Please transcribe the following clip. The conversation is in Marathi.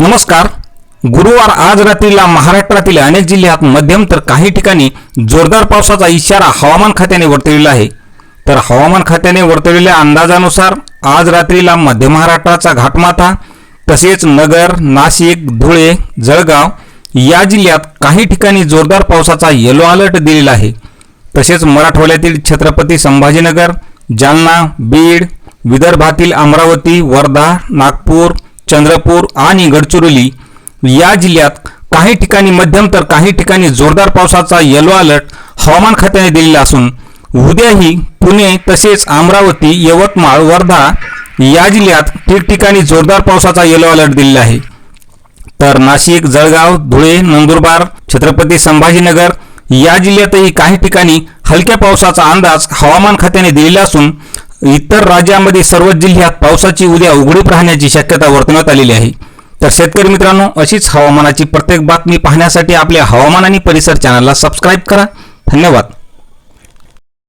नमस्कार. गुरुवार आज रात्रीला महाराष्ट्रातील अनेक जिल्ह्यात मध्यम तर काही ठिकाणी जोरदार पावसाचा इशारा हवामान खात्याने वर्तविला आहे. तर हवामान खात्याने वर्तविलेल्या अंदाजानुसार आज रात्रीला मध्य महाराष्ट्राचा घाटमाथा तसेच नगर नाशिक धुळे जळगाव या जिल्ह्यात काही ठिकाणी जोरदार पावसाचा येलो अलर्ट दिलेला आहे. तसेच मराठवाड्यातील छत्रपती संभाजीनगर जालना बीड विदर्भातील अमरावती वर्धा नागपूर चंद्रपूर आणि गडचिरोली या जिल्ह्यात काही ठिकाणी मध्यम तर काही ठिकाणी जोरदार पावसाचा येलो अलर्ट हवामान खात्याने दिलेला असून उद्याही पुणे तसेच अमरावती यवतमाळ वर्धा या जिल्ह्यात ठिकठिकाणी जोरदार पावसाचा येलो अलर्ट दिलेला आहे. तर नाशिक जळगाव धुळे नंदुरबार छत्रपती संभाजीनगर या जिल्ह्यातही काही ठिकाणी हलक्या पावसाचा अंदाज हवामान खात्याने दिलेला असून इतर राज्यामध्ये सर्व जिल्ह्यात पावसाची उद्या उघडीप राहण्याची शक्यता वर्तवण्यात आलेली आहे. तर शेतकरी मित्रांनो अशीच हवामानाची प्रत्येक बातमी पाहण्यासाठी आपल्या हवामान आणि परिसर चॅनलला सबस्क्राईब करा. धन्यवाद.